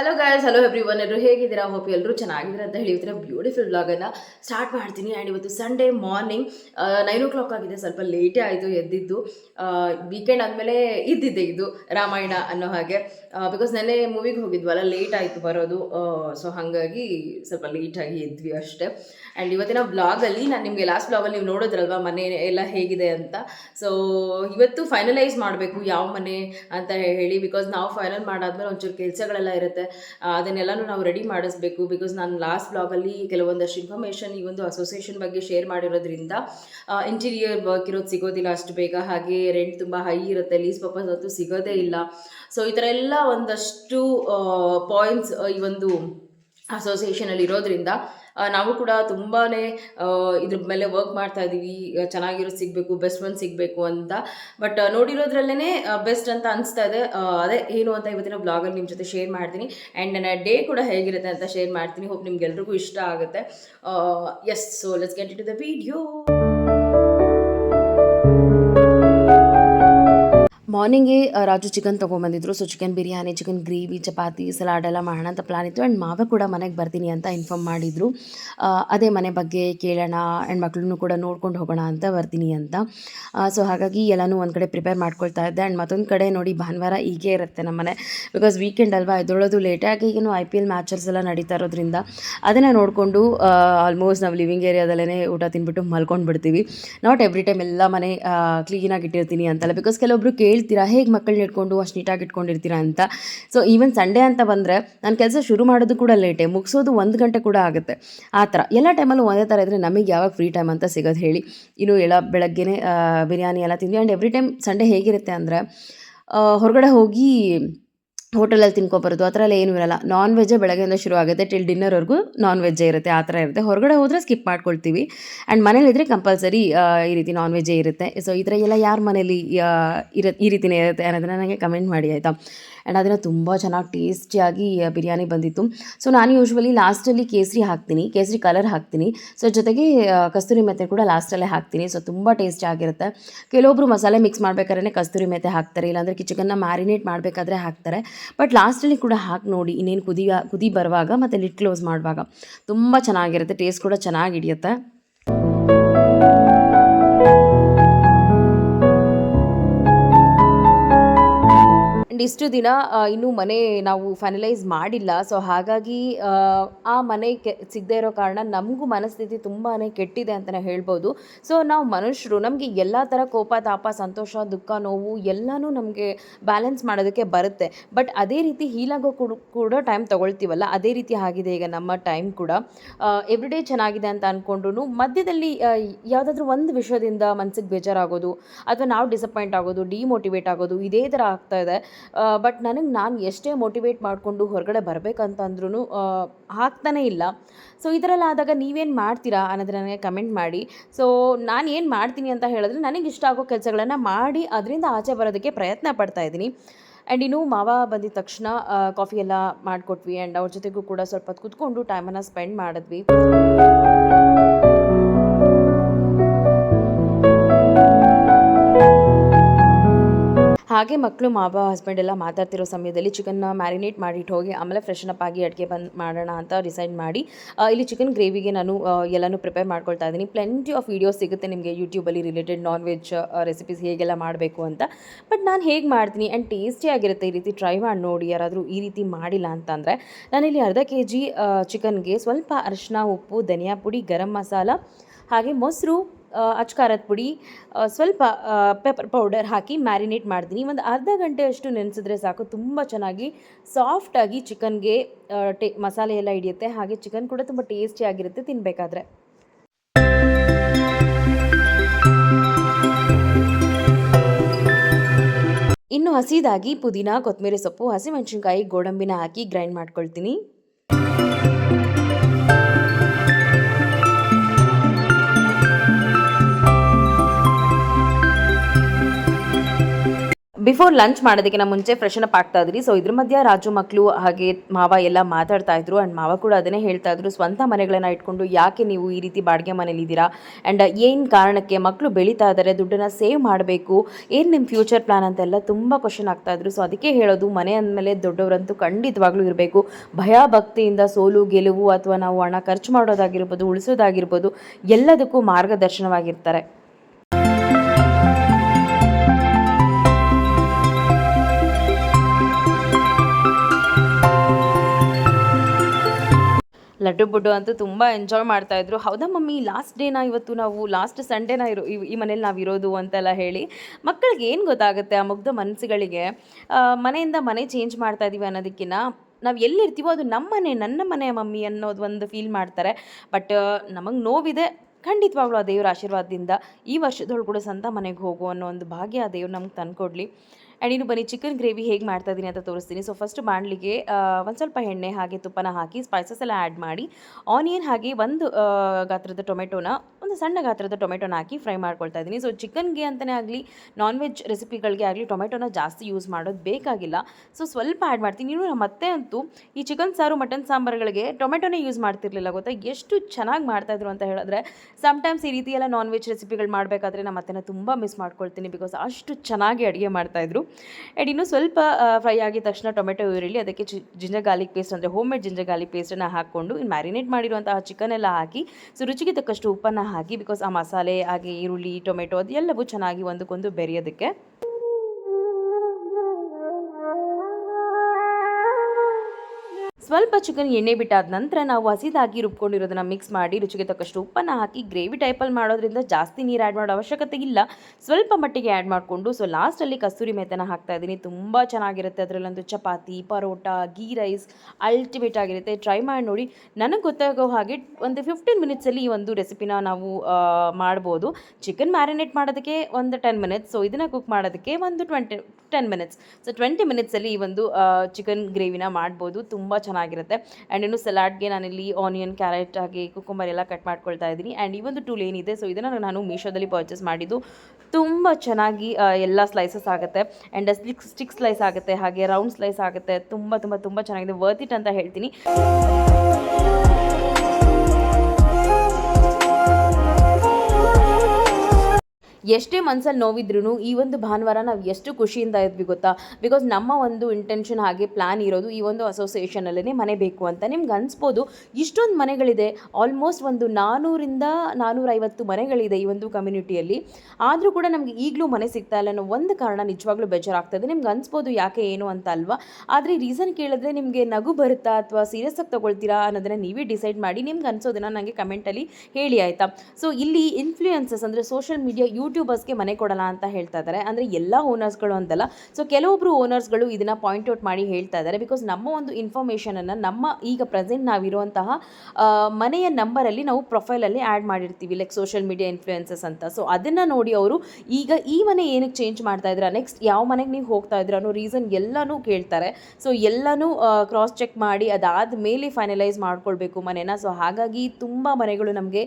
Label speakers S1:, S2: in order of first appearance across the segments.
S1: Hello guys hello everyone ಎಲ್ಲರೂ ಹೇಗಿದ್ದೀರಾ? Hope ಎಲ್ಲರೂ ಚೆನ್ನಾಗಿದ್ದೀರಾ ಅಂತ ಹೇಳಿದ್ರೆ ಬ್ಯೂಟಿಫುಲ್ ಬ್ಲಾಗನ್ನು ಸ್ಟಾರ್ಟ್ ಮಾಡ್ತೀನಿ. ಆ್ಯಂಡ್ ಇವತ್ತು Sunday morning nine o'clock ಆಗಿದೆ. ಸ್ವಲ್ಪ ಲೇಟೇ ಆಯಿತು ಎದ್ದಿದ್ದು. ವೀಕೆಂಡ್ ಆದಮೇಲೆ ಇದ್ದಿದ್ದೆ ಇದು ರಾಮಾಯಣ ಅನ್ನೋ ಹಾಗೆ. ಬಿಕಾಸ್ ನೆನ್ನೆ ಮೂವಿಗೆ ಹೋಗಿದ್ವಲ್ಲ ಲೇಟ್ ಆಯಿತು ಬರೋದು. ಸೊ ಹಾಗಾಗಿ ಸ್ವಲ್ಪ ಲೇಟಾಗಿ ಎದ್ವಿ ಅಷ್ಟೇ. ಆ್ಯಂಡ್ ಇವತ್ತಿನ ಬ್ಲಾಗಲ್ಲಿ ನಾನು ನಿಮಗೆ ಲಾಸ್ಟ್ ಬ್ಲಾಗಲ್ಲಿ ನೀವು ನೋಡಿದ್ರಲ್ವ, ಮನೆ ಎಲ್ಲ ಹೇಗಿದೆ ಅಂತ. ಸೊ ಇವತ್ತು ಫೈನಲೈಸ್ ಮಾಡಬೇಕು ಯಾವ ಮನೆ ಅಂತ ಹೇಳಿ ಬಿಕಾಸ್ ನಾವು ಫೈನಲ್ ಮಾಡಾದ್ಮೇಲೆ ಒಂಚೂರು ಕೆಲಸಗಳೆಲ್ಲ ಇರುತ್ತೆ. ಅದನ್ನೆಲ್ಲನೂ ನಾವು ರೆಡಿ ಮಾಡಿಸ್ಬೇಕು. ಬಿಕಾಸ್ ನಾನು ಲಾಸ್ಟ್ ಬ್ಲಾಗಲ್ಲಿ ಕೆಲವೊಂದಷ್ಟು ಇನ್ಫಾರ್ಮೇಷನ್ ಈ ಒಂದು ಅಸೋಸಿಯೇಷನ್ ಬಗ್ಗೆ ಶೇರ್ ಮಾಡಿರೋದ್ರಿಂದ ಇಂಟೀರಿಯರ್ ವರ್ಕ್ ಇರೋದು ಸಿಗೋದಿಲ್ಲ ಅಷ್ಟು ಬೇಗ. ಹಾಗೆ ರೆಂಟ್ ತುಂಬ ಹೈ ಇರುತ್ತೆ ಲೀಸ್ ಪರ್ಪಸ್ ಅಂತೂ ಸಿಗೋದೇ ಇಲ್ಲ. ಸೊ ಈ ಥರ ಎಲ್ಲ ಒಂದಷ್ಟು ಪಾಯಿಂಟ್ಸ್ ಈ ಒಂದು ಅಸೋಸಿಯೇಷನಲ್ಲಿ ಇರೋದ್ರಿಂದ ನಾವು ಕೂಡ ತುಂಬಾ ಇದ್ರ ಮೇಲೆ ವರ್ಕ್ ಮಾಡ್ತಾ ಇದ್ದೀವಿ. ಚೆನ್ನಾಗಿರೋ ಸಿಗಬೇಕು ಬೆಸ್ಟ್ ಒನ್ ಸಿಗಬೇಕು ಅಂತ. ಬಟ್ ನೋಡಿರೋದ್ರಲ್ಲೇ ಬೆಸ್ಟ್ ಅಂತ ಅನಿಸ್ತಾ ಇದೆ. ಅದೇ ಏನು ಅಂತ ಇವತ್ತಿನ ಬ್ಲಾಗಲ್ಲಿ ನಿಮ್ಮ ಜೊತೆ ಶೇರ್ ಮಾಡ್ತೀನಿ. ಆ್ಯಂಡ್ ನನ್ನ ಡೇ ಕೂಡ ಹೇಗಿರುತ್ತೆ ಅಂತ ಶೇರ್ ಮಾಡ್ತೀನಿ. ಹೋಪ್ ನಿಮ್ಗೆಲ್ರಿಗೂ ಇಷ್ಟ ಆಗುತ್ತೆ. Yes so let's get it the video ಮಾರ್ನಿಂಗೇ Raju chicken ತೊಗೊಂಬಂದಿದ್ರು so chicken biryani, chicken gravy, chapati, salad ಎಲ್ಲ ಮಾಡೋಣ ಅಂತ ಪ್ಲಾನ್ ಇತ್ತು. ಆ್ಯಂಡ್ ಮಾವೇ ಕೂಡ ಮನೆಗೆ ಬರ್ತೀನಿ ಅಂತ ಇನ್ಫಾರ್ಮ್ ಮಾಡಿದರು. ಅದೇ ಮನೆ ಬಗ್ಗೆ ಕೇಳೋಣ ಆ್ಯಂಡ್ ಮಕ್ಕಳನ್ನು ಕೂಡ ನೋಡ್ಕೊಂಡು ಹೋಗೋಣ ಅಂತ ಬರ್ತೀನಿ ಅಂತ. ಸೊ ಹಾಗಾಗಿ ಎಲ್ಲನೂ ಒಂದು ಕಡೆ ಪ್ರಿಪೇರ್ ಮಾಡ್ಕೊಳ್ತಾ ಇದ್ದೆ. ಆ್ಯಂಡ್ ಮತ್ತೊಂದು ಕಡೆ ನೋಡಿ, ಭಾನುವಾರ ಹೀಗೆ ಇರುತ್ತೆ ನಮ್ಮ ಮನೆ. ಬಿಕಾಸ್ ವೀಕೆಂಡ್ ಅಲ್ವಾ ಎದ್ದೊಳೋದು ಲೇಟಾಗಿ ಈಗೇನು ಐ ಪಿ ಎಲ್ ಮ್ಯಾಚಸ್ ಎಲ್ಲ ನಡೀತಾ ಇರೋದ್ರಿಂದ ಅದನ್ನೇ ನೋಡಿಕೊಂಡು ಆಲ್ಮೋಸ್ಟ್ ನಾವು ಲಿವಿಂಗ್ ಏರಿಯಾದಲ್ಲೇ ಊಟ ತಿನ್ಬಿಟ್ಟು ಮಲ್ಕೊಂಡು ಬಿಡ್ತೀವಿ ನಾಟ್ ಎವ್ರಿ ಟೈಮ್ ಎಲ್ಲ ಮನೆ ಕ್ಲೀನಾಗಿ ಇಟ್ಟಿರ್ತೀನಿ ಅಂತಲ್ಲ. ಬಿಕಾಸ್ ಕೆಲವೊಬ್ರು ಕೇಳ್ತೀರಾ ಹೇಗೆ ಮಕ್ಕಳನ್ನ ಇಟ್ಕೊಂಡು ಅಷ್ಟು ನೀಟಾಗಿ ಇಟ್ಕೊಂಡಿರ್ತೀರಾ ಅಂತ. ಸೊ ಈವನ್ ಸಂಡೇ ಅಂತ ಬಂದರೆ ನಾನು ಕೆಲಸ ಶುರು ಮಾಡೋದು ಕೂಡ ಲೇಟೆ ಮುಗಿಸೋದು ಒಂದು ಗಂಟೆ ಕೂಡ ಆಗುತ್ತೆ. ಆ ಥರ. ಎಲ್ಲ ಟೈಮಲ್ಲೂ ಒಂದೇ ಥರ ಇದ್ದರೆ ನಮಗೆ ಯಾವಾಗ ಫ್ರೀ ಟೈಮ್ ಅಂತ ಸಿಗೋದು ಹೇಳಿ. ಇನ್ನು ಎಲ್ಲ ಬೆಳಗ್ಗೆನೇ ಬಿರಿಯಾನಿ ಎಲ್ಲ ತಿಂದ್ವಿ. ಆ್ಯಂಡ್ ಎವ್ರಿ ಟೈಮ್ ಸಂಡೇ ಹೇಗಿರುತ್ತೆ ಅಂದರೆ ಹೊರಗಡೆ ಹೋಗಿ ಹೋಟೆಲಲ್ಲಿ ತಿನ್ಕೊಬರೋದು, ಆ ಥರ ಎಲ್ಲ ಏನೂ ಇರಲ್ಲ. ನಾನ್ ವೆಜ್ಜೇ ಬೆಳಗ್ಗೆಯಿಂದ ಶುರು ಆಗುತ್ತೆ ಟಿಲ್ ಡಿನ್ನರ್ವರೆಗೂ ನಾನ್ ವೆಜ್ಜೇ ಇರುತ್ತೆ, ಆ ಥರ ಇರುತ್ತೆ. ಹೊರಗಡೆ ಹೋದರೆ ಸ್ಕಿಪ್ ಮಾಡ್ಕೊಳ್ತೀವಿ. ಆ್ಯಂಡ್ ಮನೇಲಿದ್ರೆ ಕಂಪಲ್ಸರಿ ಈ ರೀತಿ ನಾನ್ ವೆಜ್ಜೇ ಇರುತ್ತೆ. ಸೊ ಈ ಥರ ಎಲ್ಲ ಯಾರ ಮನೇಲಿ ಇರ, ಈ ರೀತಿಯೇ ಇರುತ್ತೆ ಅನ್ನೋದನ್ನ ನನಗೆ ಕಮೆಂಟ್ ಮಾಡಿ, ಆಯಿತಾ? ಆ್ಯಂಡ್ ಅದನ್ನು ತುಂಬ ಚೆನ್ನಾಗಿ ಟೇಸ್ಟಿಯಾಗಿ ಬಿರಿಯಾನಿ ಬಂದಿತ್ತು. ಸೊ, ನಾನು ಯೂಶ್ವಲಿ ಲಾಸ್ಟಲ್ಲಿ ಕೇಸರಿ ಹಾಕ್ತೀನಿ, ಕೇಸರಿ ಕಲರ್ ಹಾಕ್ತೀನಿ. ಸೊ, ಜೊತೆಗೆ ಕಸ್ತೂರಿ ಮೆತ್ತೆ ಕೂಡ ಲಾಸ್ಟಲ್ಲೇ ಹಾಕ್ತೀನಿ. ಸೊ, ತುಂಬ ಟೇಸ್ಟಿ ಆಗಿರುತ್ತೆ. ಕೆಲವೊಬ್ರು ಮಸಾಲೆ ಮಿಕ್ಸ್ ಮಾಡ್ಬೇಕಾದ್ರೆ ಕಸ್ತೂರಿ ಮೆತ್ತೆ ಹಾಕ್ತಾರೆ, ಇಲ್ಲಾಂದರೆ ಚಿಕನ್ನ ಮ್ಯಾರಿನೇಟ್ ಮಾಡಬೇಕಾದ್ರೆ ಹಾಕ್ತಾರೆ. ಬಟ್ ಲಾಸ್ಟಲ್ಲಿ ಕೂಡ ಹಾಕಿ ನೋಡಿ, ಇನ್ನೇನು ಕುದಿ ಕುದಿ ಬರುವಾಗ ಮತ್ತು ಲಿಟ್ ಕ್ಲೋಸ್ ಮಾಡುವಾಗ. ತುಂಬ ಚೆನ್ನಾಗಿರುತ್ತೆ ಟೇಸ್ಟ್ ಕೂಡ ಚೆನ್ನಾಗಿ ಹಿಡಿಯುತ್ತೆ. ಆ್ಯಂಡ್ ಇಷ್ಟು ದಿನ ಇನ್ನೂ ಮನೆ ನಾವು ಫೈನಲೈಸ್ ಮಾಡಿಲ್ಲ. ಸೊ ಹಾಗಾಗಿ ಆ, ಆ ಮನೆ ಕೆ ಸಿಗದೇ ಇರೋ ಕಾರಣ ನಮಗೂ ಮನಸ್ಥಿತಿ ತುಂಬಾ ಕೆಟ್ಟಿದೆ ಅಂತಲೇ ಹೇಳ್ಬೋದು. ಸೊ ನಾವು ಮನುಷ್ಯರು ನಮಗೆ ಎಲ್ಲ ಥರ ಕೋಪ ತಾಪ ಸಂತೋಷ ದುಃಖ ನೋವು ಎಲ್ಲನೂ ನಮಗೆ ಬ್ಯಾಲೆನ್ಸ್ ಮಾಡೋದಕ್ಕೆ ಬರುತ್ತೆ. ಬಟ್ ಅದೇ ರೀತಿ ಹೀಲಾಗೋ ಕೂಡ ಕೂಡ ಟೈಮ್ ತೊಗೊಳ್ತೀವಲ್ಲ? ಅದೇ ರೀತಿ ಆಗಿದೆ ಈಗ ನಮ್ಮ ಟೈಮ್ ಕೂಡ. ಎವ್ರಿಡೇ ಚೆನ್ನಾಗಿದೆ ಅಂತ ಅಂದ್ಕೊಂಡ್ರು ಮಧ್ಯದಲ್ಲಿ ಯಾವುದಾದ್ರೂ ಒಂದು ವಿಷಯದಿಂದ ಮನಸ್ಸಿಗೆ ಬೇಜಾರಾಗೋದು ಅಥವಾ ನಾವು ಡಿಸಪಾಯಿಂಟ್ ಆಗೋದು ಡಿಮೋಟಿವೇಟ್ ಆಗೋದು ಇದೇ ಥರ ಆಗ್ತಾ ಇದೆ. ಬಟ್ ನನಗೆ ನಾನು ಎಷ್ಟೇ ಮೋಟಿವೇಟ್ ಮಾಡಿಕೊಂಡು ಹೊರಗಡೆ ಬರಬೇಕಂತಂದ್ರೂ ಆಗ್ತಾನೇ ಇಲ್ಲ. ಸೊ ಇದರಲ್ಲಾದಾಗ ನೀವೇನು ಮಾಡ್ತೀರಾ ಅನ್ನೋದು ನನಗೆ ಕಮೆಂಟ್ ಮಾಡಿ. ಸೊ ನಾನು ಏನು ಮಾಡ್ತೀನಿ ಅಂತ ಹೇಳಿದ್ರೆ ನನಗೆ ಇಷ್ಟ ಆಗೋ ಕೆಲಸಗಳನ್ನು ಮಾಡಿ ಅದರಿಂದ ಆಚೆ ಬರೋದಕ್ಕೆ ಪ್ರಯತ್ನ ಪಡ್ತಾ ಇದ್ದೀನಿ. ಆ್ಯಂಡ್ ಇನ್ನು ಮಾವ ಬಂದಿದ ತಕ್ಷಣ ಕಾಫಿ ಎಲ್ಲ ಮಾಡಿಕೊಟ್ವಿ. ಆ್ಯಂಡ್ ಅವ್ರ ಜೊತೆಗೂ ಕೂಡ ಸ್ವಲ್ಪ ಹೊತ್ತು ಕೂತ್ಕೊಂಡು ಟೈಮನ್ನು ಸ್ಪೆಂಡ್ ಮಾಡಿದ್ವಿ. ಹಾಗೆ ಮಕ್ಕಳು, ಮಾವ ಹಸ್ಬೆಂಡ್ ಎಲ್ಲ ಮಾತಾಡ್ತಿರೋ ಸಮಯದಲ್ಲಿ ಚಿಕನ್ನ ಮ್ಯಾರಿನೇಟ್ ಮಾಡಿಟ್ಟು ಹೋಗಿ ಆಮೇಲೆ ಫ್ರೆಶ್ ಅಪ್ ಆಗಿ ಅಡುಗೆ ಬಂದು ಮಾಡೋಣ ಅಂತ ಡಿಸೈಡ್ ಮಾಡಿ ಇಲ್ಲಿ ಚಿಕನ್ ಗ್ರೇವಿಗೆ ನಾನು ಎಲ್ಲನೂ ಪ್ರಿಪೇರ್ ಮಾಡ್ಕೊಳ್ತಾ ಇದ್ದೀನಿ. ಪ್ಲೆಂಟಿ ಆಫ್ ವೀಡಿಯೋಸ್ ಸಿಗುತ್ತೆ ನಿಮಗೆ ಯೂಟ್ಯೂಬಲ್ಲಿ ರಿಲೇಟೆಡ್ ನಾನ್ ವೆಜ್ ರೆಸಿಪೀಸ್ ಹೇಗೆಲ್ಲ ಮಾಡಬೇಕು ಅಂತ. ಬಟ್ ನಾನು ಹೇಗೆ ಮಾಡ್ತೀನಿ ಆ್ಯಂಡ್ ಟೇಸ್ಟಿಯಾಗಿರುತ್ತೆ ಈ ರೀತಿ ಟ್ರೈ ಮಾಡಿ ನೋಡಿ, ಯಾರಾದರೂ ಈ ರೀತಿ ಮಾಡಿಲ್ಲ ಅಂತಂದರೆ, ನಾನಿಲ್ಲಿ ಅರ್ಧ ಕೆ ಜಿ ಚಿಕನ್ಗೆ ಸ್ವಲ್ಪ ಅರಿಶಿನ ಉಪ್ಪು, ಧನಿಯಾ ಪುಡಿ, ಗರಂ ಮಸಾಲ, ಹಾಗೆ ಮೊಸರು ಖಾರದ ಪುಡಿ ಸ್ವಲ್ಪ ಪೆಪ್ಪರ್ ಪೌಡರ್ ಹಾಕಿ ಮ್ಯಾರಿನೇಟ್ ಮಾಡ್ತೀನಿ. ಒಂದು ಅರ್ಧ ಗಂಟೆಯಷ್ಟು ನೆನೆಸಿದ್ರೆ ಸಾಕು. ತುಂಬ ಚೆನ್ನಾಗಿ ಸಾಫ್ಟಾಗಿ ಚಿಕನ್ಗೆ ಟೇ, ಮಸಾಲೆ ಎಲ್ಲ ಹಿಡಿಯುತ್ತೆ. ಹಾಗೆ ಚಿಕನ್ ಕೂಡ ತುಂಬ ಟೇಸ್ಟಿಯಾಗಿರುತ್ತೆ ತಿನ್ನಬೇಕಾದ್ರೆ ಇನ್ನು ಹಸಿದಾಗಿ ಪುದೀನ ಕೊತ್ತಂಬರಿ ಸೊಪ್ಪು, ಹಸಿಮೆಣಸಿನ್ಕಾಯಿ, ಗೋಡಂಬಿನ ಹಾಕಿ ಗ್ರೈಂಡ್ ಮಾಡ್ಕೊಳ್ತೀನಿ. ಬಿಫೋರ್ ಲಂಚ್ ಮಾಡೋದಕ್ಕಿಂತ ಮುಂಚೆ ಫ್ರೆಶನ್ ಅಪ್ ಆಗ್ತಾ ಇದ್ರಿ. ಸೊ ಇದ್ರ ಮಧ್ಯೆ ರಾಜು ಮಕ್ಕಳು ಹಾಗೆ ಮಾವ ಎಲ್ಲ ಮಾತಾಡ್ತಾ ಇದ್ರು. ಆ್ಯಂಡ್ ಮಾವ ಕೂಡ ಅದನ್ನೇ ಹೇಳ್ತಾ ಇದ್ರು. ಸ್ವಂತ ಮನೆಗಳನ್ನ ಇಟ್ಕೊಂಡು ಯಾಕೆ ನೀವು ಈ ರೀತಿ ಬಾಡಿಗೆ ಮನೇಲಿ ಇದ್ದೀರಾ? ಆ್ಯಂಡ್ ಏನು ಕಾರಣಕ್ಕೆ ಮಕ್ಕಳು ಬೆಳೀತಾ ಇದ್ದಾರೆ ದುಡ್ಡನ್ನು ಸೇವ್ ಮಾಡಬೇಕು. ಏನು ನಿಮ್ಮ ಫ್ಯೂಚರ್ ಪ್ಲಾನ್ ಅಂತೆಲ್ಲ ತುಂಬ ಕ್ವಶನ್ ಆಗ್ತಾ ಇದ್ರು. ಸೊ ಅದಕ್ಕೆ ಹೇಳೋದು, ಮನೆ ಅಂದಮೇಲೆ ದೊಡ್ಡವರಂತೂ ಖಂಡಿತವಾಗ್ಲೂ ಇರಬೇಕು. ಭಯ ಭಕ್ತಿಯಿಂದ ಸೋಲು, ಗೆಲುವು ಅಥವಾ ನಾವು ಹಣ ಖರ್ಚು ಮಾಡೋದಾಗಿರ್ಬೋದು, ಉಳಿಸೋದಾಗಿರ್ಬೋದು, ಎಲ್ಲದಕ್ಕೂ ಮಾರ್ಗದರ್ಶನವಾಗಿರ್ತಾರೆ. ಲಡ್ಡು ಬುಡ್ಡು ಅಂತೂ ತುಂಬ ಎಂಜಾಯ್ ಮಾಡ್ತಾ ಇದ್ರು. ಹೌದಾ ಮಮ್ಮಿ? ಲಾಸ್ಟ್ ಡೇನ ಇವತ್ತು ನಾವು ಲಾಸ್ಟ್ ಸಂಡೇನ ಇರೋ, ಈ- ಮನೇಲಿ ನಾವು ಇರೋದು ಅಂತೆಲ್ಲ ಹೇಳಿ, ಮಕ್ಕಳಿಗೆ ಏನು ಗೊತ್ತಾಗುತ್ತೆ ಆ ಮುಗ್ಧ ಮನಸ್ಸುಗಳಿಗೆ? ಮನೆಯಿಂದ ಮನೆ ಚೇಂಜ್ ಮಾಡ್ತಾ ಇದ್ದೀವಿ ಅನ್ನೋದಕ್ಕಿಂತ ನಾವು ಎಲ್ಲಿರ್ತೀವೋ ಅದು ನಮ್ಮ ಮನೆ, ನನ್ನ ಮನೆ ಮಮ್ಮಿ ಅನ್ನೋದು ಒಂದು ಫೀಲ್ ಮಾಡ್ತಾರೆ. ಬಟ್ ನಮಗೆ ನೋವಿದೆ. ಖಂಡಿತವಾಗ್ಲೂ ಆ ದೇವರ ಆಶೀರ್ವಾದದಿಂದ ಈ ವರ್ಷದೊಳಗೆ ಕೂಡ ಸ್ವಂತ ಮನೆಗೆ ಹೋಗು ಅನ್ನೋ ಒಂದು ಭಾಗ್ಯ ಆ ದೇವ್ರು ನಮ್ಗೆ ತಂದ್ಕೊಡ್ಲಿ. ಆ್ಯಂಡ್ ಇನ್ನು ಬನ್ನಿ ಚಿಕನ್ ಗ್ರೇವಿ ಹೇಗೆ ಮಾಡ್ತಾ ಇದ್ದೀನಿ ಅಂತ ತೋರಿಸ್ತೀನಿ. ಸೊ ಫಸ್ಟ್ ಬಾಣಲಿಗೆ ಒಂದು ಸ್ವಲ್ಪ ಎಣ್ಣೆ ಹಾಗೆ ತುಪ್ಪನ ಹಾಕಿ ಸ್ಪೈಸಸ್ ಎಲ್ಲ ಆ್ಯಡ್ ಮಾಡಿ ಆನಿಯನ್ ಹಾಗೆ ಒಂದು ಗಾತ್ರದ ಟೊಮೆಟೊನ ಒಂದು ಸಣ್ಣ ಗಾತ್ರದ ಟೊಮೆಟೊನ ಹಾಕಿ ಫ್ರೈ ಮಾಡ್ಕೊಳ್ತಾ ಇದ್ದೀನಿ. ಸೊ ಚಿಕನ್ಗೆ ಅಂತಲೇ ಆಗಲಿ ನಾನ್ ವೆಜ್ ರೆಸಿಪಿಗಳಿಗೆ ಆಗಲಿ ಟೊಮೆಟೊನ ಜಾಸ್ತಿ ಯೂಸ್ ಮಾಡೋದು ಬೇಕಾಗಿಲ್ಲ. ಸೊ ಸ್ವಲ್ಪ ಆ್ಯಡ್ ಮಾಡ್ತೀನಿ. ಇನ್ನು ಮತ್ತೆ ಅಂತೂ ಈ ಚಿಕನ್ ಸಾರು, ಮಟನ್ ಸಾಂಬಾರುಗಳಿಗೆ ಟೊಮೆಟೊನೇ ಯೂಸ್ ಮಾಡ್ತಿರ್ಲಿಲ್ಲ ಗೊತ್ತಾ? ಎಷ್ಟು ಚೆನ್ನಾಗಿ ಮಾಡ್ತಾಯಿದ್ರು ಅಂತ ಹೇಳಿದ್ರೆ ಸಮ್ಟೈಮ್ಸ್ ಈ ರೀತಿ ಎಲ್ಲ ನಾನ್ ವೆಜ್ ರೆಸಿಪಿಗಳು ಮಾಡಬೇಕಾದ್ರೆ ನಮ್ಮ ಅತ್ತೆನ ತುಂಬ ಮಿಸ್ ಮಾಡ್ಕೊಳ್ತೀನಿ ಬಿಕಾಸ್ ಅಷ್ಟು ಚೆನ್ನಾಗಿ ಅಡುಗೆ ಮಾಡ್ತಾಯಿದ್ರು ಆ್ಯಂಡ್ ಇನ್ನು ಸ್ವಲ್ಪ ಫ್ರೈ ಆಗಿದ ತಕ್ಷಣ ಟೊಮೆಟೊ ಈರುಳ್ಳಿ, ಅದಕ್ಕೆ ಜಿಂಜರ್ ಗಾರ್ಲಿಕ್ ಪೇಸ್ಟ್ ಅಂದರೆ ಹೋಮ್ ಮೇಡ್ ಜಿಂಜರ್ ಗಾರ್ಲಿಕ್ ಪೇಸ್ಟನ್ನು ಹಾಕ್ಕೊಂಡು ಮ್ಯಾರಿನೇಟ್ ಮಾಡಿರುವಂತಹ ಚಿಕನ್ ಎಲ್ಲ ಹಾಕಿ ಸೊ ರುಚಿಗೆ ತಕ್ಕಷ್ಟು ಉಪ್ಪನ್ನು ಬಿಕಾಸ್ ಆ ಮಸಾಲೆ ಹಾಗೆ ಈರುಳ್ಳಿ ಟೊಮೆಟೊ ಅದು ಎಲ್ಲವೂ ಚೆನ್ನಾಗಿ ಒಂದಕ್ಕೊಂದು ಬೆರೆಯೋದಕ್ಕೆ. ಸ್ವಲ್ಪ ಚಿಕನ್ ಎಣ್ಣೆ ಬಿಟ್ಟಾದ ನಂತರ ನಾವು ಹಸಿದಾಗಿ ರುಬ್ಕೊಂಡಿರೋದನ್ನ ಮಿಕ್ಸ್ ಮಾಡಿ ರುಚಿಗೆ ತಕ್ಕಷ್ಟು ಉಪ್ಪನ್ನು ಹಾಕಿ ಗ್ರೇವಿ ಟೈಪಲ್ಲಿ ಮಾಡೋದ್ರಿಂದ ಜಾಸ್ತಿ ನೀರು ಆ್ಯಡ್ ಮಾಡೋ ಅವಶ್ಯಕತೆ ಇಲ್ಲ. ಸ್ವಲ್ಪ ಮಟ್ಟಿಗೆ ಆ್ಯಡ್ ಮಾಡಿಕೊಂಡು ಸೊ ಲಾಸ್ಟಲ್ಲಿ ಕಸ್ತೂರಿ ಮೆಥನ ಹಾಕ್ತಾ ಇದ್ದೀನಿ. ತುಂಬ ಚೆನ್ನಾಗಿರುತ್ತೆ ಅದರಲ್ಲಂತೂ ಚಪಾತಿ, ಪರೋಟ ಗೀ ರೈಸ್ ಅಲ್ಟಿಮೇಟ್ ಆಗಿರುತ್ತೆ. ಟ್ರೈ ಮಾಡಿ ನೋಡಿ. ನನಗೆ ಗೊತ್ತಾಗೋ ಹಾಗೆ ಒಂದು ಫಿಫ್ಟೀನ್ ಮಿನಿಟ್ಸಲ್ಲಿ ಈ ಒಂದು ರೆಸಿಪಿನ ನಾವು ಮಾಡ್ಬೋದು. ಚಿಕನ್ ಮ್ಯಾರಿನೇಟ್ ಮಾಡೋದಕ್ಕೆ ಒಂದು ಟೆನ್ ಮಿನಿಟ್ಸ್ ಸೊ ಇದನ್ನು ಕುಕ್ ಮಾಡೋದಕ್ಕೆ ಒಂದು twenty ten minutes so twenty ಮಿನಿಟ್ಸಲ್ಲಿ ಈ ಒಂದು ಚಿಕನ್ ಗ್ರೇವಿನ ಮಾಡ್ಬೋದು. ತುಂಬ ಚೆನ್ನಾಗಿರುತ್ತೆ. ಆ್ಯಂಡ್ ಇನ್ನು ಸಲಾಡ್ಗೆ ನಾನಿಲ್ಲಿ ಆನಿಯನ್ ಕ್ಯಾರೆಟ್ ಹಾಗೆ ಕುಕುಂಬರ್ ಎಲ್ಲ ಕಟ್ ಮಾಡ್ಕೊಳ್ತಾ ಇದ್ದೀನಿ. ಆ್ಯಂಡ್ ಈ ಒಂದು ಟೂಲ್ ಏನಿದೆ ಸೊ ಇದನ್ನು ನಾನು ಮೀಶೋದಲ್ಲಿ ಪರ್ಚೇಸ್ ಮಾಡಿದ್ದು. ತುಂಬ ಚೆನ್ನಾಗಿ ಎಲ್ಲ ಸ್ಲೈಸಸ್ ಆಗುತ್ತೆ. ಆ್ಯಂಡ್ ಸ್ಟಿಕ್ ಸ್ಟಿಕ್ ಸ್ಲೈಸ್ ಆಗುತ್ತೆ. ಹಾಗೆ ರೌಂಡ್ ಸ್ಲೈಸ್ ಆಗುತ್ತೆ. ತುಂಬ ತುಂಬ ತುಂಬ ಚೆನ್ನಾಗಿದೆ. ವರ್ತ್ ಇಟ್ ಅಂತ ಹೇಳ್ತೀನಿ. ಎಷ್ಟೇ ಮನಸ್ಸಲ್ಲಿ ನೋವಿದ್ರೂ ಈ ಒಂದು ಭಾನುವಾರ ನಾವು ಎಷ್ಟು ಖುಷಿಯಿಂದ ಇದ್ವಿ ಗೊತ್ತಾ? ಬಿಕಾಸ್ ನಮ್ಮ ಒಂದು ಇಂಟೆನ್ಷನ್ ಹಾಗೆ ಪ್ಲ್ಯಾನ್ ಇರೋದು ಈ ಒಂದು ಅಸೋಸಿಯೇಷನಲ್ಲೇ ಮನೆ ಬೇಕು ಅಂತ. ನಿಮ್ಗೆ ಅನಿಸ್ಬೋದು ಇಷ್ಟೊಂದು ಮನೆಗಳಿದೆ ಆಲ್ಮೋಸ್ಟ್ ಒಂದು ನಾನ್ನೂರಿಂದ ನಾನ್ನೂರೈವತ್ತು ಮನೆಗಳಿದೆ ಈ ಒಂದು ಕಮ್ಯುನಿಟಿಯಲ್ಲಿ ಆದರೂ ಕೂಡ ನಮಗೆ ಈಗಲೂ ಮನೆ ಸಿಗ್ತಾ ಇಲ್ಲ ಅನ್ನೋ ಒಂದು ಕಾರಣ ನಿಜವಾಗ್ಲೂ ಬೇಜಾರಾಗ್ತದೆ ನಿಮ್ಗೆ ಅನಿಸ್ಬೋದು ಯಾಕೆ ಏನು ಅಂತ ಅಲ್ವಾ? ಆದರೆ ರೀಸನ್ ಕೇಳಿದ್ರೆ ನಿಮಗೆ ನಗು ಬರುತ್ತಾ ಅಥವಾ ಸೀರಿಯಸ್ ಆಗಿ ತೊಗೊಳ್ತೀರಾ ಅನ್ನೋದನ್ನ ನೀವೇ ಡಿಸೈಡ್ ಮಾಡಿ ನಿಮ್ಗೆ ಅನ್ಸೋದನ್ನ ನನಗೆ ಕಮೆಂಟಲ್ಲಿ ಹೇಳಿ ಆಯಿತಾ? ಸೊ ಇಲ್ಲಿ ಇನ್ಫ್ಲೂಯೆನ್ಸಸ್ ಅಂದರೆ ಸೋಷಿಯಲ್ ಮೀಡಿಯಾ ಯೂಟ್ಯೂಬರ್ಸ್ಗೆ ಮನೆ ಕೊಡಲ್ಲ ಅಂತ ಹೇಳ್ತಾ ಇದ್ದಾರೆ. ಅಂದರೆ ಎಲ್ಲ ಓನರ್ಸ್ಗಳು ಅಂತಲ್ಲ. ಸೊ ಕೆಲವೊಬ್ಬರು ಓನರ್ಸ್ಗಳು ಇದನ್ನು ಪಾಯಿಂಟ್ ಔಟ್ ಮಾಡಿ ಹೇಳ್ತಾ ಇದ್ದಾರೆ. ಬಿಕಾಸ್ ನಮ್ಮ ಒಂದು ಇನ್ಫಾರ್ಮೇಷನನ್ನು ನಮ್ಮ ಈಗ ಪ್ರೆಸೆಂಟ್ ನಾವಿರುವಂತಹ ಮನೆಯ ನಂಬರಲ್ಲಿ ನಾವು ಪ್ರೊಫೈಲಲ್ಲಿ ಆ್ಯಡ್ ಮಾಡಿರ್ತೀವಿ. ಲೈಕ್ ಸೋಷಿಯಲ್ ಮೀಡಿಯಾ ಇನ್ಫ್ಲೂಯೆನ್ಸಸ್ ಅಂತ. ಸೊ ಅದನ್ನು ನೋಡಿ ಅವರು ಈಗ ಈ ಮನೆ ಏನಕ್ಕೆ ಚೇಂಜ್ ಮಾಡ್ತಾ ಇದ್ದೀರಾ ನೆಕ್ಸ್ಟ್ ಯಾವ ಮನೆಗೆ ನೀವು ಹೋಗ್ತಾ ಇದ್ದೀರಾ ಅನ್ನೋ ರೀಸನ್ ಎಲ್ಲನೂ ಕೇಳ್ತಾರೆ. ಸೊ ಎಲ್ಲನೂ ಕ್ರಾಸ್ ಚೆಕ್ ಮಾಡಿ ಅದಾದ ಮೇಲೆ ಫೈನಲೈಸ್ ಮಾಡ್ಕೊಳ್ಬೇಕು ಮನೆನ. ಸೊ ಹಾಗಾಗಿ ತುಂಬ ಮನೆಗಳು ನಮಗೆ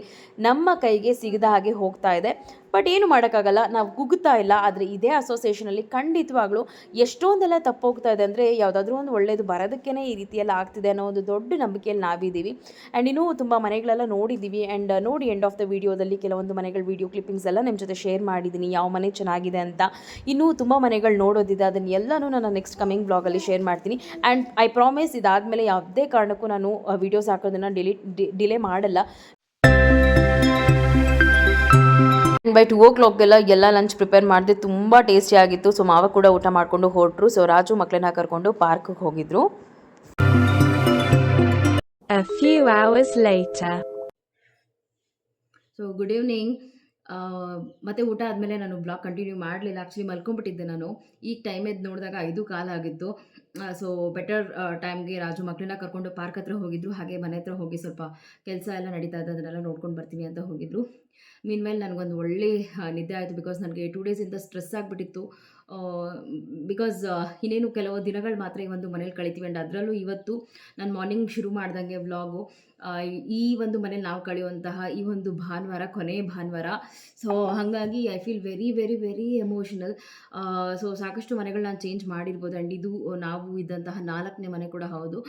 S1: ನಮ್ಮ ಕೈಗೆ ಸಿಗದ ಹಾಗೆ ಹೋಗ್ತಾ ಇದೆ. ಬಟ್ ಏನು ಮಾಡೋಕ್ಕಾಗಲ್ಲ, ನಾವು ಕುಗ್ತಾ ಇಲ್ಲ. ಆದರೆ ಇದೇ ಅಸೋಸಿಯೇಷನಲ್ಲಿ ಖಂಡಿತವಾಗ್ಲೂ ಎಷ್ಟೊಂದೆಲ್ಲ ತಪ್ಪೋಗ್ತಾ ಇದೆ ಅಂದರೆ ಯಾವುದಾದ್ರೂ ಒಂದು ಒಳ್ಳೆಯದು ಬರೋದಕ್ಕೇ ಈ ರೀತಿಯೆಲ್ಲ ಆಗ್ತಿದೆ ಅನ್ನೋ ಒಂದು ದೊಡ್ಡ ನಂಬಿಕೆಯಲ್ಲಿ ನಾವಿದ್ದೀವಿ. ಆ್ಯಂಡ್ ಇನ್ನೂ ತುಂಬ ಮನೆಗಳೆಲ್ಲ ನೋಡಿದ್ದೀವಿ. ಆ್ಯಂಡ್ ನೋಡಿ ಎಂಡ್ ಆಫ್ ದ ವಿಡಿಯೋದಲ್ಲಿ ಕೆಲವೊಂದು ಮನೆಗಳ ವೀಡಿಯೋ ಕ್ಲಿಪ್ಪಿಂಗ್ಸ್ ಎಲ್ಲ ನಿಮ್ಮ ಜೊತೆ ಶೇರ್ ಮಾಡಿದ್ದೀನಿ. ಯಾವ ಮನೆ ಚೆನ್ನಾಗಿದೆ ಅಂತ. ಇನ್ನೂ ತುಂಬ ಮನೆಗಳು ನೋಡೋದಿದೆ. ಅದನ್ನು ಎಲ್ಲನೂ ನಾನು ನೆಕ್ಸ್ಟ್ ಕಮಿಂಗ್ ಬ್ಲಾಗಲ್ಲಿ ಶೇರ್ ಮಾಡ್ತೀನಿ. ಆ್ಯಂಡ್ ಐ ಪ್ರಾಮಿಸ್ ಇದಾದಮೇಲೆ ಯಾವುದೇ ಕಾರಣಕ್ಕೂ ನಾನು ವೀಡಿಯೋಸ್ ಹಾಕೋದನ್ನು ಡಿಲೀಟ್ ಡಿಲೇ ಮಾಡಲ್ಲ. ಬೈ ಟೂ ಓ ಕ್ಲಾಕ್ಗೆಲ್ಲ ಎಲ್ಲ ಲಂಚ್ ಪ್ರಿಪೇರ್ ಮಾಡಿದೆ ತುಂಬ ಟೇಸ್ಟಿ ಆಗಿತ್ತು. ಸೊ ಮಾವ ಕೂಡ ಊಟ ಮಾಡಿಕೊಂಡು ಹೊರಟ್ರು. ಸೊ ರಾಜು ಮಕ್ಕಳನ್ನ ಕರ್ಕೊಂಡು ಪಾರ್ಕ್ಗೆ ಹೋಗಿದ್ರು.
S2: A few hours later.
S1: So good evening ಮತ್ತೆ ಊಟ ಆದಮೇಲೆ ನಾನು ಬ್ಲಾಗ್ ಕಂಟಿನ್ಯೂ ಮಾಡಲಿಲ್ಲ. ಆ್ಯಕ್ಚುಲಿ ಮಲ್ಕೊಂಡ್ಬಿಟ್ಟಿದ್ದೆ ನಾನು. ಈಗ ಟೈಮ್ ಎದ್ದು ನೋಡಿದಾಗ ಐದು ಕಾಲ ಆಗಿತ್ತು. ಸೊ ಬೆಟರ್ ಟೈಮ್ಗೆ ರಾಜು ಮಕ್ಕಳನ್ನ ಕರ್ಕೊಂಡು ಪಾರ್ಕ್ ಹತ್ರ ಹೋಗಿದ್ರು. ಹಾಗೆ ಮನೆ ಹತ್ರ ಹೋಗಿ ಸ್ವಲ್ಪ ಕೆಲಸ ಎಲ್ಲ ನಡೀತಾ ಇದೆ ಅದನ್ನೆಲ್ಲ ನೋಡ್ಕೊಂಡು ಬರ್ತೀನಿ ಅಂತ ಹೋಗಿದ್ರು. ಮೀನ್ ಮೇಲೆ ನನಗೊಂದು ಒಳ್ಳೆ ನಿದ್ದೆ ಆಯಿತು ಬಿಕಾಸ್ ನನಗೆ ಟೂ ಡೇಸಿಂದ ಸ್ಟ್ರೆಸ್ ಆಗಿಬಿಟ್ಟಿತ್ತು. ಬಿಕಾಸ್ ಇನ್ನೇನು ಕೆಲವು ದಿನಗಳು ಮಾತ್ರ ಈ ಒಂದು ಮನೇಲಿ ಕಳಿತೀವಿ ಆ್ಯಂಡ್ ಅದರಲ್ಲೂ ಇವತ್ತು ನಾನು ಮಾರ್ನಿಂಗ್ ಶುರು ಮಾಡ್ದಂಗೆ ವ್ಲಾಗು ಈ ಒಂದು ಮನೇಲಿ ನಾವು ಕಳೆಯುವಂತಹ ಈ ಒಂದು ಭಾನುವಾರ, ಕೊನೆಯ ಭಾನುವಾರ. ಸೊ ಹಾಗಾಗಿ I feel very very very emotional so ಸಾಕಷ್ಟು ಮನೆಗಳು ನಾನು ಚೇಂಜ್ ಮಾಡಿರ್ಬೋದು ಆ್ಯಂಡ್ ಇದು, ನಾವು ಇದ್ದಂತಹ ನಾಲ್ಕನೇ ಮನೆ ಕೂಡ ಹೌದು.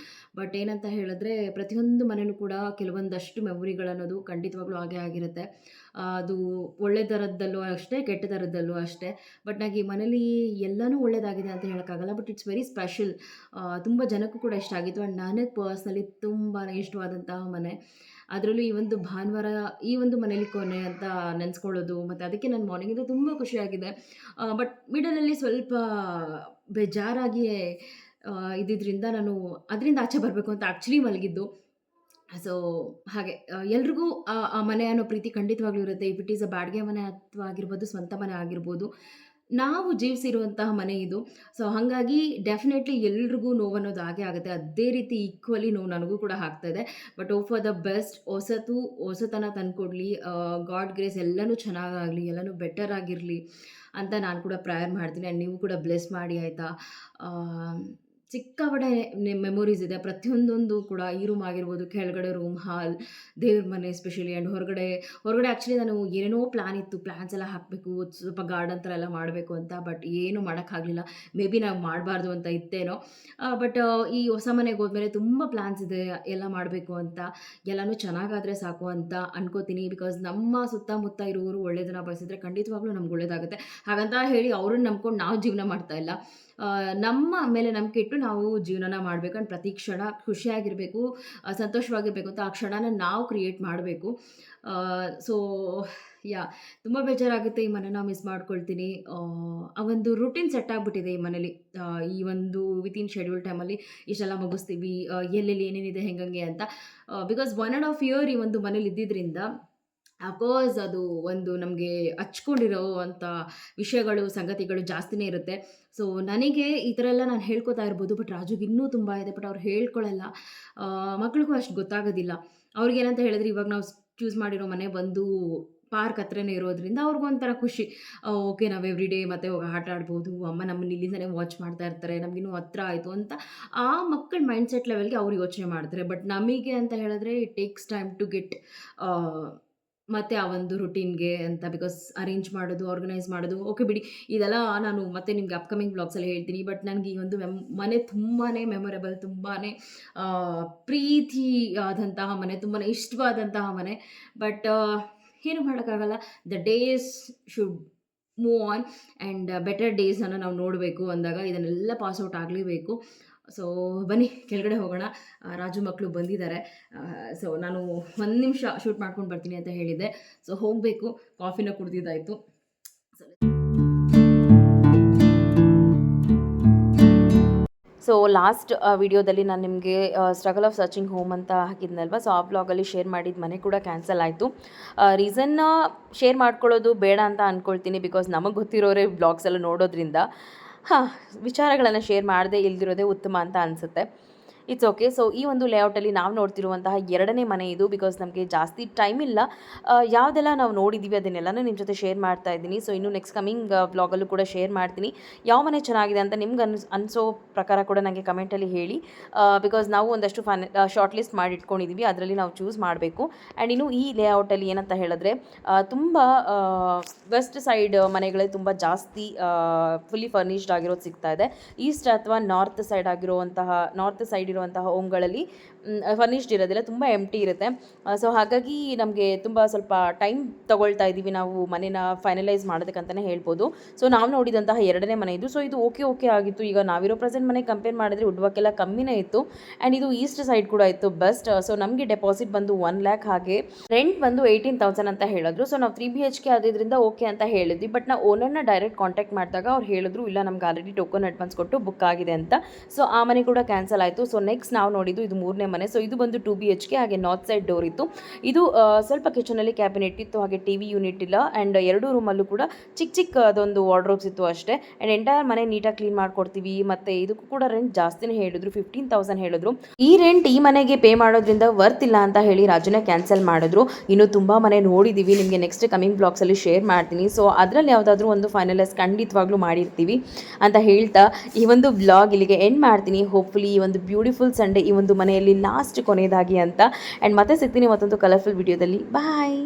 S1: ಬಟ್ ಏನಂತ ಹೇಳಿದ್ರೆ ಪ್ರತಿಯೊಂದು ಮನೆಯೂ ಕೂಡ ಕೆಲವೊಂದಷ್ಟು ಮೆಮೊರಿಗಳನ್ನೋದು ಖಂಡಿತವಾಗ್ಲೂ ಹಾಗೆ ಆಗಿರುತ್ತೆ. ಅದು ಒಳ್ಳೆ ಥರದ್ದಲ್ಲೂ ಅಷ್ಟೇ ಕೆಟ್ಟ ಥರದ್ದಲ್ಲೂ ಅಷ್ಟೇ. ಬಟ್ ನನಗೆ ಈ ಮನೇಲಿ ಎಲ್ಲನೂ ಒಳ್ಳೆಯದಾಗಿದೆ ಅಂತ ಹೇಳೋಕ್ಕಾಗಲ್ಲ. ಬಟ್ ಇಟ್ಸ್ ವೆರಿ ಸ್ಪೆಷಲ್ ತುಂಬ ಜನಕ್ಕೂ ಕೂಡ ಇಷ್ಟ ಆಗಿತ್ತು. ಆ್ಯಂಡ್ ನನಗೆ ಪರ್ಸ್ನಲಿ ತುಂಬಾ ಇಷ್ಟವಾದಂತಹ ಮನೆ. ಅದರಲ್ಲೂ ಈ ಒಂದು ಭಾನುವಾರ, ಈ ಒಂದು ಮನೇಲಿ ಕೊನೆ ಅಂತ ನೆನೆಸ್ಕೊಳ್ಳೋದು, ಮತ್ತು ಅದಕ್ಕೆ ನಾನು ಮಾರ್ನಿಂಗಿಂದ ತುಂಬ ಖುಷಿಯಾಗಿದೆ. ಬಟ್ ಮಿಡಲಲ್ಲಿ ಸ್ವಲ್ಪ ಬೇಜಾರಾಗಿಯೇ ಇದ್ದಿದ್ದರಿಂದ ನಾನು ಅದರಿಂದ ಆಚೆ ಬರಬೇಕು ಅಂತ ಆ್ಯಕ್ಚುಲಿ ಮಲಗಿದ್ದು. ಸೊ ಹಾಗೆ ಎಲ್ರಿಗೂ ಆ ಮನೆ ಅನ್ನೋ ಪ್ರೀತಿ ಖಂಡಿತವಾಗ್ಲೂ ಇರುತ್ತೆ. ಇಫ್ ಇಟ್ ಈಸ್ ಅ ಬಾಡಿಗೆ ಮನೆ ಅಥವಾ ಆಗಿರ್ಬೋದು, ಸ್ವಂತ ಮನೆ ಆಗಿರ್ಬೋದು, ನಾವು ಜೀವಿಸಿರುವಂತಹ ಮನೆ ಇದು. ಸೊ ಹಾಗಾಗಿ ಡೆಫಿನೆಟ್ಲಿ ಎಲ್ರಿಗೂ ನೋವು ಅನ್ನೋದು ಹಾಗೆ ಆಗುತ್ತೆ. ಅದೇ ರೀತಿ ಈಕ್ವಲಿ ನೋವು ನನಗೂ ಕೂಡ ಆಗ್ತಾ ಇದೆ. But all for the best ಹೊಸತು, ಹೊಸತನ ತಂದುಕೊಡ್ಲಿ. ಗಾಡ್ ಗ್ರೇಸ್ ಎಲ್ಲನೂ ಚೆನ್ನಾಗಾಗಲಿ, ಎಲ್ಲನೂ ಬೆಟರ್ ಆಗಿರಲಿ ಅಂತ ನಾನು ಕೂಡ ಪ್ರೇಯರ್ ಮಾಡ್ತೀನಿ. ಆ್ಯಂಡ್ ನೀವು ಕೂಡ ಬ್ಲೆಸ್ ಮಾಡಿ, ಆಯಿತಾ? ಸಿಕ್ಕಾಪಟ್ಟೆ ಮೆಮೊರೀಸ್ ಇದೆ. ಪ್ರತಿಯೊಂದೊಂದು ಕೂಡ ಈ ರೂಮ್ ಆಗಿರ್ಬೋದು, ಕೆಳಗಡೆ ರೂಮ್ ಹಾಲ್ ದೇವ್ರ ಮನೆ ಸ್ಪೆಷಲಿ ಆ್ಯಂಡ್ ಹೊರಗಡೆ ಹೊರಗಡೆ ಆ್ಯಕ್ಚುಲಿ ನಾನು ಏನೇನೋ ಪ್ಲ್ಯಾನ್ ಇತ್ತು. ಪ್ಲ್ಯಾನ್ಸ್ ಎಲ್ಲ ಹಾಕಬೇಕು, ಸ್ವಲ್ಪ ಗಾರ್ಡನ್ ಥರ ಎಲ್ಲ ಮಾಡಬೇಕು ಅಂತ ಬಟ್ ಏನು ಮಾಡೋಕ್ಕಾಗಲಿಲ್ಲ. ಮೇ ಬಿ ನಾವು ಮಾಡಬಾರ್ದು ಅಂತ ಇತ್ತೇನೋ. ಬಟ್ ಈ ಹೊಸ ಮನೆಗೆ ಹೋದ್ಮೇಲೆ ತುಂಬ ಪ್ಲ್ಯಾನ್ಸ್ ಇದೆ. ಎಲ್ಲ ಮಾಡಬೇಕು ಅಂತ. ಎಲ್ಲನೂ ಚೆನ್ನಾಗಾದರೆ ಸಾಕು ಅಂತ ಅನ್ಕೋತೀನಿ. ಬಿಕಾಸ್ ನಮ್ಮ ಸುತ್ತಮುತ್ತ ಇರೋರು ಒಳ್ಳೆಯದನ್ನ ಬಯಸಿದ್ರೆ ಖಂಡಿತವಾಗ್ಲೂ ನಮ್ಗೆ ಒಳ್ಳೇದಾಗುತ್ತೆ. ಹಾಗಂತ ಹೇಳಿ ಅವ್ರನ್ನ ನಂಬ್ಕೊಂಡು ನಾವು ಜೀವನ ಮಾಡ್ತಾ ಇಲ್ಲ. ನಮ್ಮ ಮೇಲೆ ನಂಬಿಕೆ ಇಟ್ಟು ನಾವು ಜೀವನನ ಮಾಡಬೇಕು ಆ್ಯಂಡ್ ಪ್ರತಿ ಕ್ಷಣ ಖುಷಿಯಾಗಿರಬೇಕು ಸಂತೋಷವಾಗಿರಬೇಕು ಅಂತ ಆ ಕ್ಷಣನ ನಾವು ಕ್ರಿಯೇಟ್ ಮಾಡಬೇಕು. ಸೊ ಯಾ ತುಂಬ ಬೇಜಾರಾಗುತ್ತೆ ಈ ಮನೆನ ಮಿಸ್ ಮಾಡ್ಕೊಳ್ತೀನಿ. ಆ, ಒಂದು ರುಟೀನ್ ಸೆಟ್ ಆಗಿಬಿಟ್ಟಿದೆ ಈ ಮನೇಲಿ. ಈ ಒಂದು ವಿತಿನ್ ಶೆಡ್ಯೂಲ್ ಟೈಮಲ್ಲಿ ಇಷ್ಟೆಲ್ಲ ಮುಗಿಸ್ತೀವಿ ಎಲ್ಲೆಲ್ಲಿ ಏನೇನಿದೆ ಹೆಂಗಂಗೆ ಅಂತ. Because one and half year ಈ ಒಂದು ಮನೇಲಿ ಇದ್ದಿದ್ದರಿಂದ ಅಫ್ಕೋರ್ಸ್ ಅದು ಒಂದು ನಮಗೆ ಹಚ್ಕೊಂಡಿರೋ ಅಂಥ ವಿಷಯಗಳು, ಸಂಗತಿಗಳು ಜಾಸ್ತಿನೇ ಇರುತ್ತೆ. ಸೊ ನನಗೆ ಈ ಥರ ಎಲ್ಲ ನಾನು ಹೇಳ್ಕೊತಾ ಇರ್ಬೋದು ಬಟ್ ರಾಜುಗೆ ಇನ್ನೂ ತುಂಬ ಇದೆ ಬಟ್ ಅವ್ರು ಹೇಳ್ಕೊಳ್ಳಲ್ಲ ಮಕ್ಳಿಗೂ ಅಷ್ಟು ಗೊತ್ತಾಗೋದಿಲ್ಲ. ಅವ್ರಿಗೇನಂತ ಹೇಳಿದ್ರೆ, ಇವಾಗ ನಾವು ಚೂಸ್ ಮಾಡಿರೋ ಮನೆ ಬಂದು ಪಾರ್ಕ್ ಹತ್ರನೇ ಇರೋದ್ರಿಂದ ಅವ್ರಿಗೊಂಥರ ಖುಷಿ. ಓಕೆ ನಾವು ಎವ್ರಿ ಡೇ ಮತ್ತೆ ಹೋಗಿ ಆಟ ಆಡ್ಬೋದು, ಅಮ್ಮ ನಮ್ಮನ್ನ ಇಲ್ಲಿಂದನೇ ವಾಚ್ ಮಾಡ್ತಾ ಇರ್ತಾರೆ ನಮಗಿನ್ನೂ ಹತ್ರ ಆಯಿತು ಅಂತ ಆ ಮಕ್ಕಳ ಮೈಂಡ್ಸೆಟ್ ಲೆವೆಲ್ಗೆ ಅವ್ರು ಯೋಚನೆ ಮಾಡ್ತಾರೆ. ಬಟ್ ನಮಗೆ ಅಂತ ಹೇಳಿದ್ರೆ it takes time to get ಮತ್ತು ಆ ಒಂದು ರುಟೀನ್ಗೆ ಅಂತ ಬಿಕಾಸ್ ಅರೇಂಜ್ ಮಾಡೋದು ಆರ್ಗನೈಸ್ ಮಾಡೋದು ಓಕೆ ಬಿಡಿ. ಇದೆಲ್ಲ ನಾನು ಮತ್ತೆ ನಿಮ್ಗೆ ಅಪ್ಕಮಿಂಗ್ ಬ್ಲಾಗ್ಸಲ್ಲಿ ಹೇಳ್ತೀನಿ. ಬಟ್ ನನಗೆ ಈ ಒಂದು ಮೆಮ್ ಮನೆ ತುಂಬಾ ಮೆಮೊರೇಬಲ್ ತುಂಬಾ ಪ್ರೀತಿ ಆದಂತಹ ಮನೆ ತುಂಬಾ ಇಷ್ಟವಾದಂತಹ ಮನೆ. ಬಟ್ ಏನು ಮಾಡೋಕ್ಕಾಗಲ್ಲ. The days should move on and better ಡೇಸನ್ನು ನಾವು ನೋಡಬೇಕು ಅಂದಾಗ ಇದನ್ನೆಲ್ಲ ಪಾಸ್ ಔಟ್ ಆಗಲೇಬೇಕು. ಸೊ ಬನ್ನಿ, ಕೆಳಗಡೆ ಹೋಗೋಣ. ರಾಜು ಮಕ್ಕಳು ಬಂದಿದ್ದಾರೆ. ಸೊ ನಾನು ಒಂದು ನಿಮಿಷ ಶೂಟ್ ಮಾಡ್ಕೊಂಡು ಬರ್ತೀನಿ ಅಂತ ಹೇಳಿದ್ದೆ. ಸೊ ಹೋಗಬೇಕು. ಕಾಫಿನ ಕುಡ್ದಿದ್ದಾಯಿತು. ಸೊ ಲಾಸ್ಟ್ ವಿಡಿಯೋದಲ್ಲಿ ನಾನು ನಿಮಗೆ ಸ್ಟ್ರಗಲ್ ಆಫ್ ಸರ್ಚಿಂಗ್ ಹೋಮ್ ಅಂತ ಹಾಕಿದ್ನಲ್ವ? ಸೊ ಆ ಬ್ಲಾಗಲ್ಲಿ ಶೇರ್ ಮಾಡಿದ ಮನೆ ಕೂಡ ಕ್ಯಾನ್ಸಲ್ ಆಯಿತು. ರೀಸನ್ನ ಶೇರ್ ಮಾಡ್ಕೊಳ್ಳೋದು ಬೇಡ ಅಂತ ಅಂದ್ಕೊಳ್ತೀನಿ ಬಿಕಾಸ್ ನಮಗೆ ಗೊತ್ತಿರೋರೇ ಬ್ಲಾಗ್ಸ್ ಎಲ್ಲ ನೋಡೋದ್ರಿಂದ. ಹಾಂ ವಿಚಾರಗಳನ್ನು ಶೇರ್ ಮಾಡದೇ ಇಲ್ದಿರೋದೇ ಉತ್ತಮ ಅಂತ ಅನಿಸುತ್ತೆ. ಇಟ್ಸ್ ಓಕೆ ಸೊ ಈ ಒಂದು ಲೇಔಟಲ್ಲಿ ನಾವು ನೋಡ್ತಿರುವಂತಹ ಎರಡನೇ ಮನೆ ಇದು ಬಿಕಾಸ್ ನಮಗೆ ಜಾಸ್ತಿ ಟೈಮ್ ಇಲ್ಲ. ಯಾವುದೆಲ್ಲ ನಾವು ನೋಡಿದ್ದೀವಿ ಅದನ್ನೆಲ್ಲನೂ ನಿಮ್ಮ ಜೊತೆ ಶೇರ್ ಮಾಡ್ತಾ ಇದ್ದೀನಿ. ಸೊ ಇನ್ನು ನೆಕ್ಸ್ಟ್ ಕಮಿಂಗ್ ಬ್ಲಾಗಲ್ಲೂ ಕೂಡ ಶೇರ್ ಮಾಡ್ತೀನಿ. ಯಾವ ಮನೆ ಚೆನ್ನಾಗಿದೆ ಅಂತ ನಿಮ್ಗೆ ಅನ್ಸ್, ಅನಿಸೋ ಪ್ರಕಾರ ಕೂಡ ನನಗೆ ಕಮೆಂಟಲ್ಲಿ ಹೇಳಿ. ಬಿಕಾಸ್ ನಾವು ಒಂದಷ್ಟು ಫನ್ ಶಾರ್ಟ್ ಲಿಸ್ಟ್ ಮಾಡಿ ಇಟ್ಕೊಂಡಿದ್ದೀವಿ ಅದರಲ್ಲಿ ನಾವು ಚೂಸ್ ಮಾಡಬೇಕು. ಆ್ಯಂಡ್ ಇನ್ನು ಈ ಲೇಔಟಲ್ಲಿ ಏನಂತ ಹೇಳಿದ್ರೆ ತುಂಬ ವೆಸ್ಟ್ ಸೈಡ್ ಮನೆಗಳೇ ತುಂಬ ಜಾಸ್ತಿ ಫುಲ್ಲಿ ಫರ್ನಿಶ್ಡ್ ಆಗಿರೋದು ಸಿಗ್ತಾ ಇದೆ. ಈಸ್ಟ್ ಅಥವಾ ನಾರ್ತ್ ಸೈಡ್ ಆಗಿರುವಂತಹ ನಾರ್ತ್ ಸೈಡ್ ಇರುವಂತಹ ಹೋಮ್ಗಳಲ್ಲಿ ಫರ್ನಿಶ್ಡ್ ಇರೋದಿಲ್ಲ ತುಂಬ ಎಂಟಿ ಇರುತ್ತೆ. ಸೊ ಹಾಗಾಗಿ ನಮಗೆ ತುಂಬ ಸ್ವಲ್ಪ ಟೈಮ್ ತಗೊಳ್ತಾ ಇದ್ದೀವಿ ನಾವು ಮನೇನ ಫೈನಲೈಸ್ ಮಾಡೋದಕ್ಕಂತಲೇ ಹೇಳ್ಬೋದು. ಸೊ ನಾವು ನೋಡಿದಂತಹ ಎರಡನೇ ಮನೆ ಇದು. ಸೊ ಇದು ಓಕೆ ಓಕೆ ಆಗಿತ್ತು. ಈಗ ನಾವಿರೋ ಪ್ರೆಸೆಂಟ್ ಮನೆ ಕಂಪೇರ್ ಮಾಡಿದ್ರೆ ಉಡ್ವಕ್ಕೆಲ್ಲ ಕಮ್ಮಿನೇ ಇತ್ತು. ಆ್ಯಂಡ್ ಇದು ಈಸ್ಟ್ ಸೈಡ್ ಕೂಡ ಇತ್ತು ಬೆಸ್ಟ್ ಸೊ ನಮಗೆ ಡೆಪಾಸಿಟ್ ಬಂದು ಒನ್ ಲ್ಯಾಕ್ ಹಾಗೆ. ರೆಂಟ್ ಬಂದು ಏಯ್ಟೀನ್ ತೌಸಂಡ್ ಅಂತ ಹೇಳಿದ್ರು. ಸೊ ನಾವು ತ್ರೀ ಬಿ ಎಚ್ ಕೆ ಆದ್ರಿಂದ ಓಕೆ ಅಂತ ಹೇಳಿದ್ವಿ. ಬಟ್ ನಾವು ಓನರ್ನ ಡೈರೆಕ್ಟ್ ಕಾಂಟ್ಯಾಕ್ಟ್ ಮಾಡಿದಾಗ ಅವ್ರು ಹೇಳಿದ್ರು, ಇಲ್ಲ, ನಮ್ಗೆ ಆಲ್ರೆಡಿ ಟೋಕನ್ ಅಡ್ವಾನ್ಸ್ ಕೊಟ್ಟು ಬುಕ್ ಆಗಿದೆ ಅಂತ. ಸೊ ಆ ಮನೆ ಕೂಡ ಕ್ಯಾನ್ಸಲ್ ಆಯಿತು. ಸೊ ನೆಕ್ಸ್ಟ್ ನಾವು ನೋಡಿದ್ದು ಇದು ಮೂರನೇ ಮನೆ. ಸೊ ಇದು ಬಂದು ಟು ಬಿ ಎಚ್ ಕೆ ಹಾಗೆ ನಾರ್ತ್ ಸೈಡ್ ಡೋರ್ ಇತ್ತು. ಇದು ಸ್ವಲ್ಪ ಸ್ವಲ್ಪ ಕಿಚನಲ್ಲಿ ಕ್ಯಾಬಿನೆಟ್ ಇತ್ತು ಹಾಗೆ ಟಿ ವಿ ಯೂನಿಟ್ ಇಲ್ಲ. ಆ್ಯಂಡ್ ಎರಡು ರೂಮಲ್ಲೂ ಕೂಡ ಚಿಕ್ಕ ಚಿಕ್ಕ ಅದೊಂದು ವಾರ್ಡ್ರೋಬ್ಸ್ ಇತ್ತು ಅಷ್ಟೇ. ಆ್ಯಂಡ್ ಎಂಟೈರ್ ಮನೆ ನೀಟಾಗಿ ಕ್ಲೀನ್ ಮಾಡ್ಕೊಡ್ತೀವಿ. ಮತ್ತು ಇದಕ್ಕೂ ಕೂಡ ರೆಂಟ್ ಜಾಸ್ತಿನೇ ಹೇಳಿದ್ರು ಫಿಫ್ಟೀನ್ ತೌಸಂಡ್ ಹೇಳಿದ್ರು. ಈ ರೆಂಟ್ ಈ ಮನೆಗೆ ಪೇ ಮಾಡೋದ್ರಿಂದ ವರ್ತ್ ಇಲ್ಲ ಅಂತ ಹೇಳಿ ರಾಜುನೇ ಕ್ಯಾನ್ಸಲ್ ಮಾಡಿದ್ರು. ಇನ್ನು ತುಂಬ ಮನೆ ನೋಡಿದ್ದೀವಿ ನಿಮಗೆ ನೆಕ್ಸ್ಟ್ ಕಮಿಂಗ್ ಬ್ಲಾಗ್ಸಲ್ಲಿ ಶೇರ್ ಮಾಡ್ತೀನಿ. ಸೊ ಅದರಲ್ಲಿ ಯಾವುದಾದ್ರೂ ಒಂದು ಫೈನಲೈಸ್ ಖಂಡಿತವಾಗ್ಲೂ ಮಾಡಿರ್ತೀವಿ ಅಂತ ಹೇಳ್ತಾ ಈ ಒಂದು ಬ್ಲಾಗ್ ಇಲ್ಲಿಗೆ ಎಂಡ್ ಮಾಡ್ತೀನಿ. ಹೋಪ್ಫುಲಿ ಈ ಒಂದು ಬ್ಯೂಟಿಫುಲ್ ಸಂಡೇ ಈ ಒಂದು ಮನೆಯಲ್ಲಿ ಲಾಸ್ಟ್ ಕೊನೆಯದಾಗಿ ಅಂತ. ಆ್ಯಂಡ್ ಮತ್ತೆ ಸಿಗ್ತೀನಿ ಮತ್ತೊಂದು ಕಲರ್ಫುಲ್ ವಿಡಿಯೋದಲ್ಲಿ ಬಾಯ್